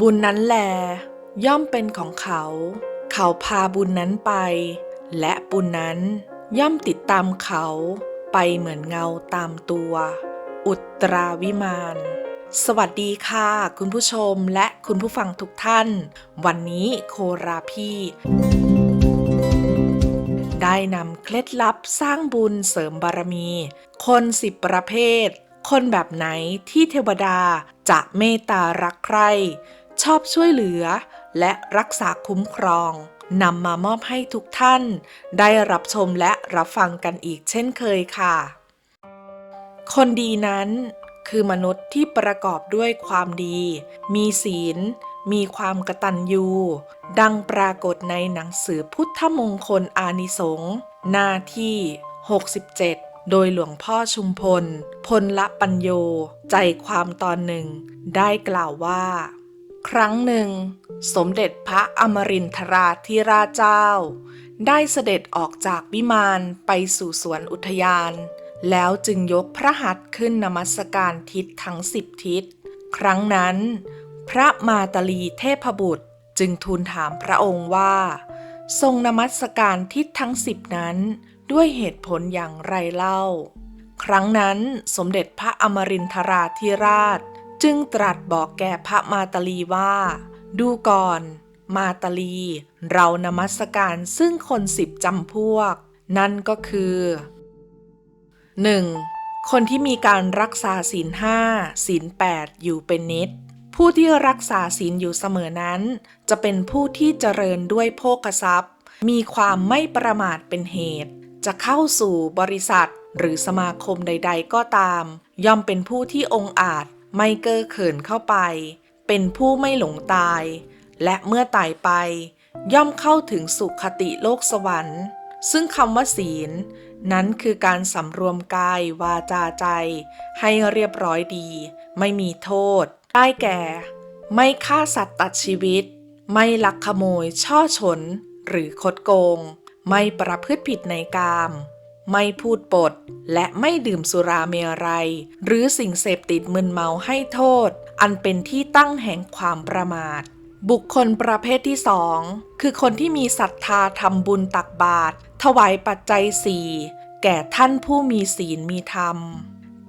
บุญนั้นแล ย่อมเป็นของเขา เขาพาบุญนั้นไป และบุญนั้นย่อมติดตามเขาไปเหมือนเงาตามตัว อุตราวิมานสวัสดีค่ะ คุณผู้ชมและคุณผู้ฟังทุกท่าน วันนี้โคราพี่ ได้นำเคล็ดลับสร้างบุญเสริมบารมี คนสิบประเภท คนแบบไหนที่เทวดาจะเมตตารักใคร ชอบช่วยเหลือ และรักษาคุ้มครองนำมามอบให้ทุกท่าน ได้รับชมและรับฟังกันอีกเช่นเคยค่ะ คนดีนั้น คือมนุษย์ที่ประกอบด้วยความดี มีศีล มีความกตัญญู ดังปรากฏในหนังสือพุทธมงคลอานิสงส์หน้าที่ 67โดยหลวงพ่อชุมพล พลละปัญโย ใจความตอนหนึ่ง ได้กล่าวว่า ครั้งหนึ่ง สมเด็จพระอมรินทราธิราชเจ้า ได้เสด็จออกจากวิมานไปสู่สวนอุทยาน แล้วจึงยกพระหัตถ์ขึ้นนมัสการทิศทั้งสิบทิศ ครั้งนั้น พระมาตาลีเทพบุตรจึงทูลถามพระองค์ว่า ทรงนมัสการทิศทั้งสิบนั้นด้วยเหตุผลอย่างไรเล่า ครั้งนั้นสมเด็จพระอมรินทราธิราช จึงตรัสบอกแก่พระมาตาลีว่า ดูก่อน มาตาลี เรานมัสการซึ่งคนสิบจำพวก นั่นก็คือ 1. คนที่มีการรักษาศีลห้าศีลแปดอยู่เป็นนิด ผู้ที่รักษาศีลอยู่เสมอนั้น จะเป็นผู้ที่เจริญด้วยโภคทรัพย์ มีความไม่ประมาทเป็นเหตุ จะเข้าสู่บริษัทหรือสมาคมใด ๆ ก็ตาม ย่อมเป็นผู้ที่องอาจ ไม่เก้อเขินเข้าไป เป็นผู้ไม่หลงตาย และเมื่อตายไป ย่อมเข้าถึงสุขติโลกสวรรค์ ซึ่งคำว่าศีล นั้นคือการสำรวมกายวาจาใจ ให้เรียบร้อยดี ไม่มีโทษ ได้แก่ ไม่ฆ่าสัตว์ตัดชีวิต ไม่ลักขโมยช่อฉน หรือคดโกง ไม่ประพฤติผิดในกาม ไม่พูดปด และไม่ดื่มสุราเมรัย หรือสิ่งเสพติดมึนเมาให้โทษ อันเป็นที่ตั้งแห่งความประมาท บุคคลประเภทที่สองคือคนที่มีศรัทธาทำบุญตักบาตรถวายปัจจัยสี่แก่ท่านผู้มีศีลมีธรรม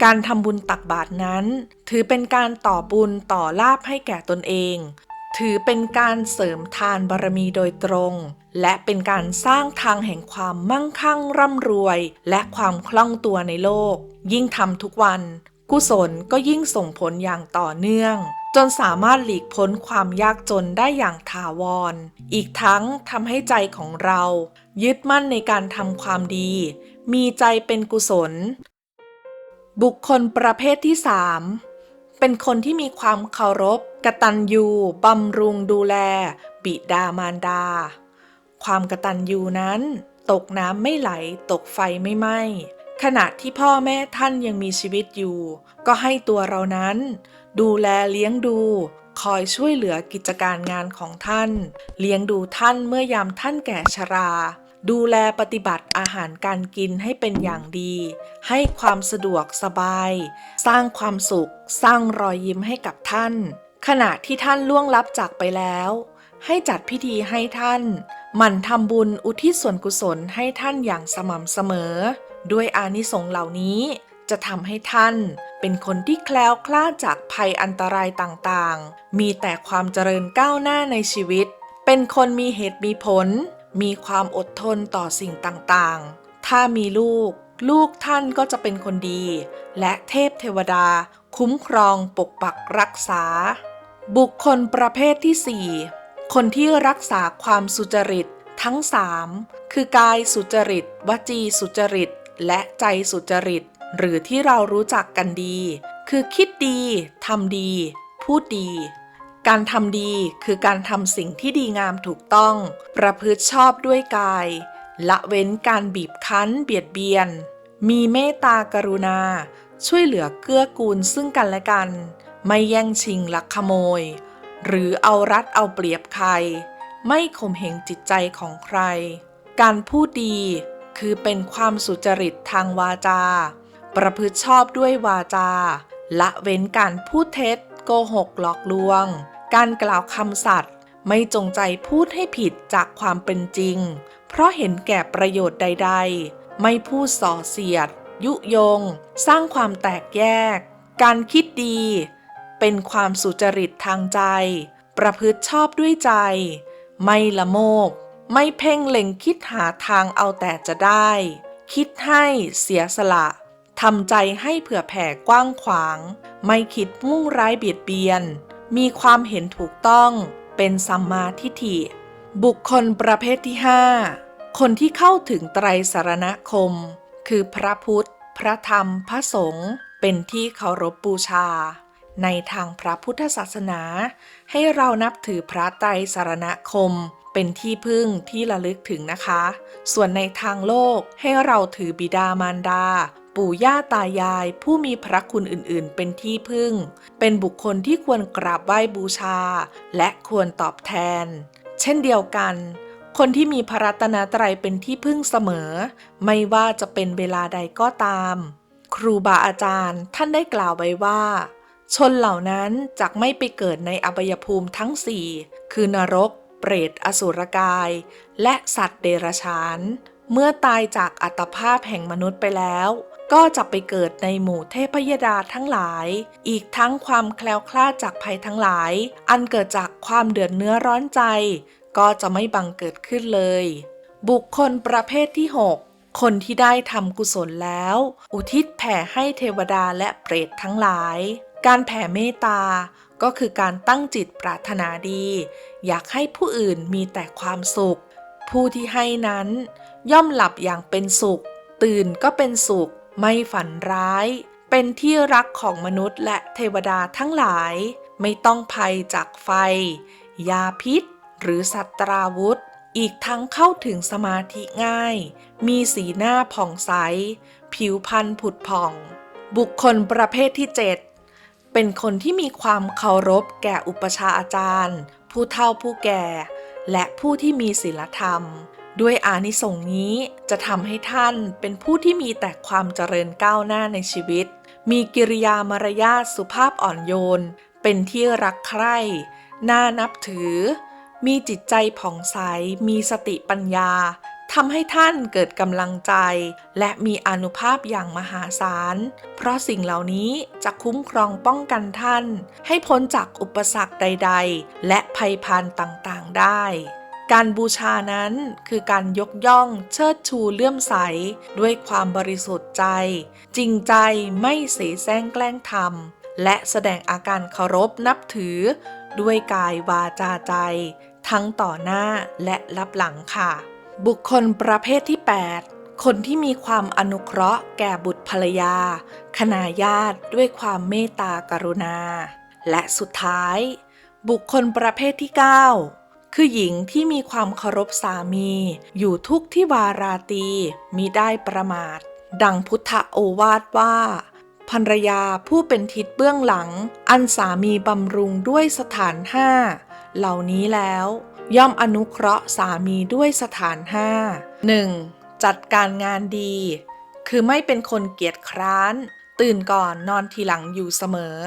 การทำบุญตักบาตรนั้น ถือเป็นการต่อบุญต่อลาภให้แก่ตนเอง ถือเป็นการเสริมทานบารมีโดยตรง และเป็นการสร้างทางแห่งความมั่งคั่งร่ำรวย และความคล่องตัวในโลก ยิ่งทำทุกวัน กุศลก็ยิ่งส่งผลอย่างต่อเนื่อง จนสามารถหลีกพ้นความยากจนได้อย่างถาวร อีกทั้งทำให้ใจของเรา ยึดมั่นในการทำความดี มีใจเป็นกุศล บุคคลประเภทที่สาม เป็นคนที่มีความเคารพ กตัญญูบำรุงดูแล บิดามารดา ความกตัญญูนั้น ตกน้ำไม่ไหล ตกไฟไม่ไหม้ขณะที่พ่อแม่ท่านยังมีชีวิตอยู่ ก็ให้ตัวเรานั้น ดูแลเลี้ยงดู คอยช่วยเหลือกิจการงานของท่าน เลี้ยงดูท่านเมื่อยามท่านแก่ชรา ดูแลปฏิบัติอาหารการกินให้เป็นอย่างดี ให้ความสะดวกสบาย สร้างความสุข สร้างรอยยิ้มให้กับท่าน ขณะที่ท่านล่วงลับจากไปแล้ว ให้จัดพิธีให้ท่าน หมั่นทำบุญอุทิศส่วนกุศลให้ท่านอย่างสม่ำเสมอ ด้วยอานิสงส์เหล่านี้จะทำให้ท่านเป็นคนที่แคล้วคลาดจากภัยอันตรายต่างๆ มีแต่ความเจริญก้าวหน้าในชีวิต เป็นคนมีเหตุมีผล มีความอดทนต่อสิ่งต่างๆ ถ้ามีลูก ลูกท่านก็จะเป็นคนดี และเทพเทวดา คุ้มครองปกปักรักษา บุคคลประเภทที่ 4 คนที่รักษาความสุจริตทั้ง 3 คือกายสุจริต วจีสุจริต และใจสุจริต หรือที่เรารู้จักกันดี คือคิดดีทำดี พูดดี การทำดีคือการทำสิ่งที่ดีงามถูกต้อง ประพฤติชอบด้วยกาย ละเว้นการบีบคั้นเบียดเบียน มีเมตตากรุณา ช่วยเหลือเกื้อกูลซึ่งกันและกัน ไม่แย่งชิงลักขโมย หรือเอารัดเอาเปรียบใคร ไม่ข่มเหงจิตใจของใคร การพูดดีคือเป็นความสุจริตทางวาจา ประพฤติชอบด้วยวาจา ละเว้นการพูดเท็จโกหกหลอกลวง การกล่าวคำสัตย์ไม่จงใจพูดให้ผิดจากความเป็นจริง เพราะเห็นแก่ประโยชน์ใด ๆ ไม่พูดส่อเสียด ยุยง สร้างความแตกแยก การคิดดี เป็นความสุจริตทางใจ ประพฤติชอบด้วยใจ ไม่ละโมบ ไม่เพ่งเล็งคิดหาทางเอาแต่จะได้ คิดให้เสียสละทำใจให้เผื่อแผ่กว้างขวาง ไม่คิดมุ่งร้ายเบียดเบียน มีความเห็นถูกต้องเป็นสัมมาทิฏฐิ บุคคลประเภทที่ 5 คนที่เข้าถึงไตรสารณคม คือพระพุทธ พระธรรม พระสงฆ์เป็นที่เคารพบูชา ในทางพระพุทธศาสนา ให้เรานับถือพระไตรสารณคมเป็นที่พึ่งที่ระลึกถึงนะคะ ส่วนในทางโลกให้เราถือบิดามารดา ปู่ย่าตายาย ผู้มีพระคุณอื่นๆ เป็นที่พึ่ง เป็นบุคคลที่ควรกราบไหว้บูชา และควรตอบแทน เช่นเดียวกัน คนที่มีพระรัตนตรัยเป็นที่พึ่งเสมอ ไม่ว่าจะเป็นเวลาใดก็ตาม ครูบาอาจารย์ท่านได้กล่าวไว้ว่า ชนเหล่านั้นจะไม่ไปเกิดในอบายภูมิทั้งสี่คือนรก เปรตอสุรกาย และสัตว์เดรัจฉาน เมื่อตายจากอัตภาพแห่งมนุษย์ไปแล้ว ก็จะไปเกิดในหมู่เทพยดาทั้งหลาย อีกทั้งความแคล้วคลาดจากภัยทั้งหลาย อันเกิดจากความเดือดเนื้อร้อนใจ ก็จะไม่บังเกิดขึ้นเลย บุคคลประเภทที่ 6 คนที่ได้ทำกุศลแล้ว อุทิศแผ่ให้เทวดาและเปรตทั้งหลาย การแผ่เมตตาก็คือการตั้งจิตปรารถนาดี อยากให้ผู้อื่นมีแต่ความสุข ผู้ที่ให้นั้น ย่อมหลับอย่างเป็นสุข ตื่นก็เป็นสุข ไม่ฝันร้าย เป็นที่รักของมนุษย์และเทวดาทั้งหลาย ไม่ต้องภัยจากไฟ ยาพิษ หรือสัตราวุธ อีกทั้งเข้าถึงสมาธิง่าย มีสีหน้าผ่องใส ผิวพรรณผุดผ่อง บุคคลประเภทที่7เป็นคนที่มีความเคารพแก่อุปชาอาจารย์ ผู้เฒ่าผู้แก่ และผู้ที่มีศีลธรรม ด้วยอานิสงส์นี้จะทำให้ท่านเป็นผู้ที่มีแต่ความเจริญก้าวหน้าในชีวิต มีกิริยามารยาทสุภาพอ่อนโยน เป็นที่รักใคร่น่านับถือ มีจิตใจผ่องใส มีสติปัญญาทำให้ท่านเกิดกำลังใจ และมีอนุภาพอย่างมหาศาล เพราะสิ่งเหล่านี้จะคุ้มครองป้องกันท่าน ให้พ้นจากอุปสรรคใด ๆ และภัยพันต่างๆ ได้ การบูชานั้นคือการยกย่องเชิดชูเลื่อมใส ด้วยความบริสุทธิ์ใจ จริงใจไม่เสแสร้งแกล้งทำและแสดงอาการเคารพนับถือ ด้วยกายวาจาใจ ทั้งต่อหน้าและรับหลังค่ะ บุคคลประเภทที่ 8คนที่มีความอนุเคราะห์แก่บุตรภรรยา คณาญาติด้วยความเมตตากรุณา และสุดท้าย บุคคลประเภทที่ 9 คือหญิงที่มีความเคารพสามี อยู่ทุกที่วาราตีมิได้ประมาท ดังพุทธโอวาทว่าภรรยาผู้เป็นทิศเบื้องหลัง อันสามีบำรุงด้วยสถานห้าเหล่านี้แล้ว ย่อมอนุเคราะห์สามีด้วยสถานห้า 1. จัดการงานดี คือไม่เป็นคนเกียจคร้าน ตื่นก่อนนอนทีหลังอยู่เสมอ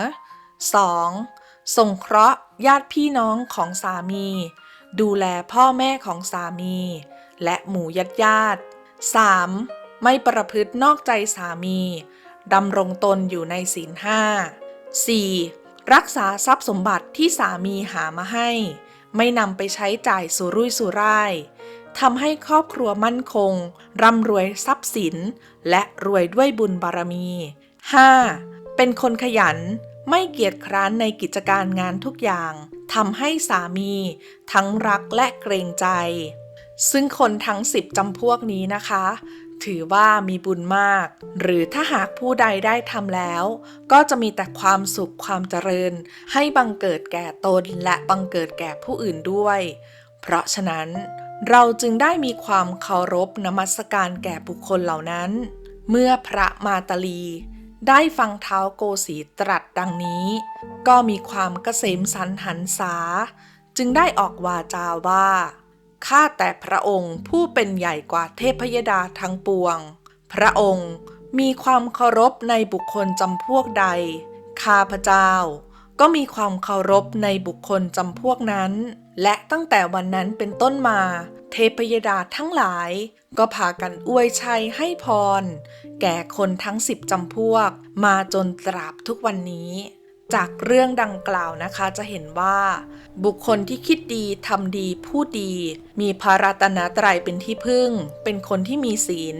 2. ส่งเคราะห์ญาติพี่น้องของสามี ดูแลพ่อแม่ของสามี และหมู่ญาติญาติ 3. ไม่ประพฤตินอกใจสามีดำรงตนอยู่ในศีลห้า 4. รักษาทรัพย์สมบัติที่สามีหามาให้ ไม่นำไปใช้จ่ายสุรุ่ยสุร่ายทำให้ครอบครัวมั่นคง ร่ำรวยทรัพย์สิน และรวยด้วยบุญบารมี 5. เป็นคนขยัน ไม่เกียจคร้านในกิจการงานทุกอย่างทำให้สามี ทั้งรักและเกรงใจ ซึ่งคนทั้งสิบจำพวกนี้นะคะ ถือว่ามีบุญมาก หรือถ้าหากผู้ใดได้ทำแล้ว ก็จะมีแต่ความสุขความเจริญ ให้บังเกิดแก่ตนและบังเกิดแก่ผู้อื่นด้วย เพราะฉะนั้นเราจึงได้มีความเคารพนมัสการแก่บุคคลเหล่านั้น เมื่อพระมาตาลี ได้ฟังเท้าโกสีตรัสดังนี้ ก็มีความเกษมสันหันษา จึงได้ออกวาจาว่า ข้าแต่พระองค์ผู้เป็นใหญ่กว่าเทพยดาทั้งปวง พระองค์มีความเคารพในบุคคลจำพวกใด ข้าพเจ้า ก็มีความเคารพในบุคคลจำพวกนั้น และตั้งแต่วันนั้นเป็นต้นมา เทพยดาทั้งหลาย ก็พากันอวยชัยให้พร แก่คนทั้งสิบจำพวก มาจนตราบทุกวันนี้ จากเรื่องดังกล่าวนะคะจะเห็นว่า บุคคลที่คิดดีทำดีพูดดี มีพระรัตนตรัยเป็นที่พึ่ง เป็นคนที่มีศีล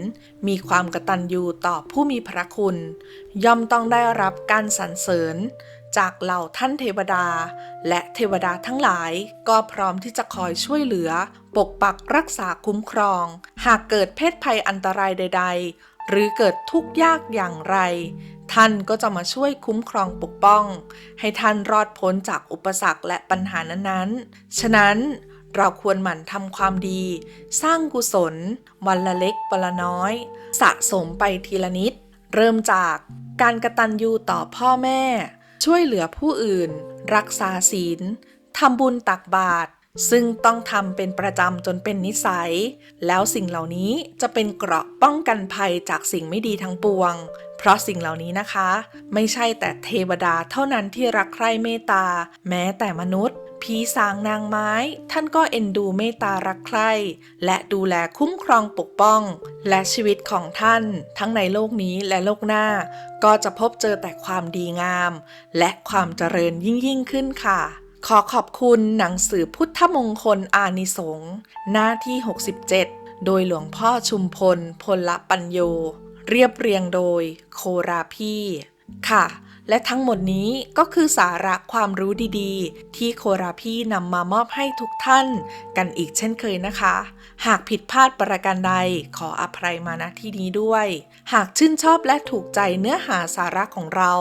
มีความกตัญญูต่อผู้มีพระคุณ ย่อมต้องได้รับการสรรเสริญ จากเหล่าท่านเทวดา และเทวดาทั้งหลาย ก็พร้อมที่จะคอยช่วยเหลือ ปกปักรักษาคุ้มครอง หากเกิดเพศภัยอันตรายใด ๆ หรือเกิดทุกข์ยากอย่างไร ท่านก็จะมาช่วยคุ้มครองปกป้อง ให้ท่านรอดพ้นจากอุปสรรคและปัญหานั้นๆ ฉะนั้นเราควรหมั่นทำความดี สร้างกุศล วันละเล็กวันละน้อย สะสมไปทีละนิด เริ่มจากการกระตันยูต่อพ่อแม่ ช่วยเหลือผู้อื่น รักษาศีลทำบุญตักบาตรซึ่งต้องทำเป็นประจำจนเป็นนิสัย แล้วสิ่งเหล่านี้จะเป็นเกราะป้องกันภัยจากสิ่งไม่ดีทั้งปวง เพราะสิ่งเหล่านี้นะคะ ไม่ใช่แต่เทวดาเท่านั้นที่รักใคร่เมตตา แม้แต่มนุษย์ ผีสางนางไม้ ท่านก็เอ็นดูเมตตารักใคร่และดูแลคุ้มครองปกป้อง และชีวิตของท่าน ทั้งในโลกนี้และโลกหน้า ก็จะพบเจอแต่ความดีงาม และความเจริญยิ่งยิ่งขึ้นค่ะ ขอขอบคุณหนังสือพุทธมงคลอานิสงส์หน้าที่ 67 โดยหลวงพ่อชุมพล พลปัญโย เรียบเรียงโดย โคราพี่ค่ะ และทั้งหมดนี้ก็คือสาระความรู้ดีๆ ที่โคราพี่นำมามอบให้ทุกท่าน กันอีกเช่นเคยนะคะ หากผิดพลาดประการใดขออภัยมาณที่นี้ด้วย หากชื่นชอบและถูกใจเนื้อหาสาระของเรา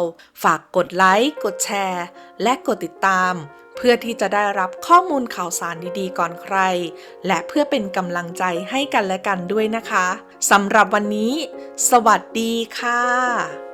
ฝากกดไลค์กดแชร์ และกดติดตาม เพื่อที่จะได้รับข้อมูลข่าวสารดีๆ ก่อนใคร และเพื่อเป็นกำลังใจให้กันและกันด้วยนะคะสำหรับวันนี้ สวัสดีค่ะ